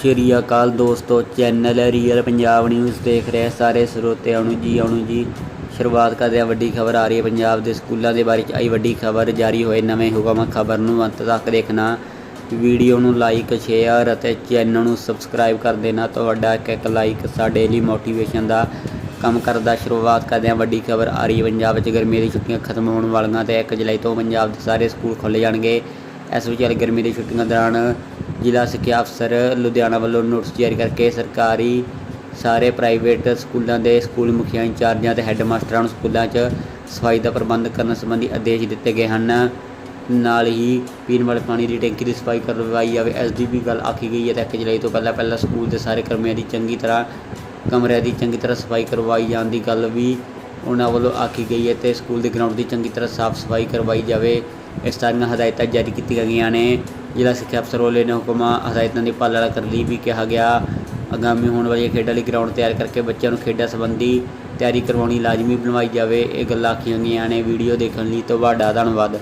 ਸ਼੍ਰੀ ਅਕਾਲ ਦੋਸਤੋ, channel real Punjab news ਦੇਖ ਰਹੇ ਸਾਰੇ ਸਰੋਤਿਆਂ ਨੂੰ ਜੀ, ਆਉਣ ਜੀ। ਸ਼ੁਰੂਆਤ ਕਰਦੇ ਹਾਂ, ਵੱਡੀ ਖਬਰ ਆ ਰਹੀ ਹੈ ਪੰਜਾਬ ਦੇ ਸਕੂਲਾਂ ਦੇ ਬਾਰੇ ਚ। ਆਈ ਵੱਡੀ ਖਬਰ ਜਾਰੀ ਹੋਏ ਨਵੇਂ ਹੁਕਮ, ਖਬਰ ਨੂੰ ਅੰਤ ਤੱਕ ਦੇਖਣਾ। ਵੀਡੀਓ ਨੂੰ ਲਾਈਕ ਸ਼ੇਅਰ ਅਤੇ ਚੈਨਲ ਨੂੰ ਸਬਸਕ੍ਰਾਈਬ ਕਰ ਦੇਣਾ। ਤੁਹਾਡਾ ਇੱਕ ਇੱਕ ਲਾਈਕ ਸਾਡੇ ਲਈ ਮੋਟੀਵੇਸ਼ਨ ਦਾ ਕੰਮ ਕਰਦਾ। ਸ਼ੁਰੂਆਤ ਕਰਦੇ ਹਾਂ, ਵੱਡੀ ਖਬਰ ਆ ਰਹੀ ਹੈ ਪੰਜਾਬ ਵਿੱਚ। ਗਰਮੀ ਦੀਆਂ ਛੁੱਟੀਆਂ ਖਤਮ ਹੋਣ ਵਾਲੀਆਂ ਤੇ 1 ਜੁਲਾਈ ਤੋਂ ਪੰਜਾਬ ਦੇ ਸਾਰੇ ਸਕੂਲ ਖੁੱਲ੍ਹ ਜਾਣਗੇ। ਇਸ ਵਿਚਾਲੇ ਗਰਮੀ ਦੀ ਛੁੱਟੀਆਂ ਦੌਰਾਨ ਜ਼ਿਲ੍ਹਾ ਸਿੱਖਿਆ ਅਫਸਰ ਲੁਧਿਆਣਾ ਵੱਲੋਂ ਨੋਟਿਸ ਜਾਰੀ ਕਰਕੇ ਸਰਕਾਰੀ ਸਾਰੇ ਪ੍ਰਾਈਵੇਟ ਸਕੂਲਾਂ ਦੇ ਸਕੂਲ ਮੁਖੀਆਂ ਇੰਚਾਰਜਾਂ ਤੇ ਹੈੱਡ ਮਾਸਟਰਾਂ ਨੂੰ ਸਕੂਲਾਂ 'ਚ ਸਫ਼ਾਈ ਦਾ ਪ੍ਰਬੰਧ ਕਰਨ ਸੰਬੰਧੀ ਆਦੇਸ਼ ਦਿੱਤੇ ਗਏ ਹਨ। ਨਾਲ ਹੀ ਪੀਣ ਵਾਲੇ ਪਾਣੀ ਦੀ ਟੈਂਕੀ ਦੀ ਸਫ਼ਾਈ ਕਰਵਾਈ ਜਾਵੇ, ਇਸ ਦੀ ਵੀ ਗੱਲ ਆਖੀ ਗਈ ਹੈ ਤਾਂ 1 ਜੁਲਾਈ ਤੋਂ ਪਹਿਲਾਂ ਪਹਿਲਾਂ ਸਕੂਲ ਦੇ ਸਾਰੇ ਕਰਮੀਆਂ ਦੀ ਚੰਗੀ ਤਰ੍ਹਾਂ, ਕਮਰਿਆਂ ਦੀ ਚੰਗੀ ਤਰ੍ਹਾਂ ਸਫ਼ਾਈ ਕਰਵਾਈ ਜਾਣ ਦੀ ਗੱਲ ਵੀ ਉਹਨਾਂ ਵੱਲੋਂ ਆਖੀ ਗਈ ਹੈ ਤੇ ਸਕੂਲ ਦੇ ਗਰਾਊਂਡ ਦੀ ਚੰਗੀ ਤਰ੍ਹਾਂ ਸਾਫ਼ ਸਫ਼ਾਈ ਕਰਵਾਈ ਜਾਵੇ। ਇਸ ਤਰ੍ਹਾਂ ਹਦਾਇਤਾਂ ਜਾਰੀ ਕੀਤੀਆਂ ਗਈਆਂ ਨੇ। ਜ਼ਿਲ੍ਹਾ ਸਿੱਖਿਆ ਅਫਸਰ ਵੱਲੋਂ ਇਹਨਾਂ ਹੁਕਮਾਂ ਹਦਾਇਤਾਂ ਦੀ ਪਾਲਣਾ ਕਰਨ ਲਈ ਵੀ ਕਿਹਾ ਗਿਆ। ਆਗਾਮੀ ਹੋਣ ਵਾਲੀਆਂ ਖੇਡਾਂ ਲਈ ਗਰਾਊਂਡ ਤਿਆਰ ਕਰਕੇ ਬੱਚਿਆਂ ਨੂੰ ਖੇਡਾਂ ਸੰਬੰਧੀ ਤਿਆਰੀ ਕਰਵਾਉਣੀ ਲਾਜ਼ਮੀ ਬਣਵਾਈ ਜਾਵੇ, ਇਹ ਗੱਲਾਂ ਆਖੀਆਂ ਗਈਆਂ ਨੇ, ਵੀਡੀਓ ਦੇਖਣ ਲਈ ਤੁਹਾਡਾ ਧੰਨਵਾਦ।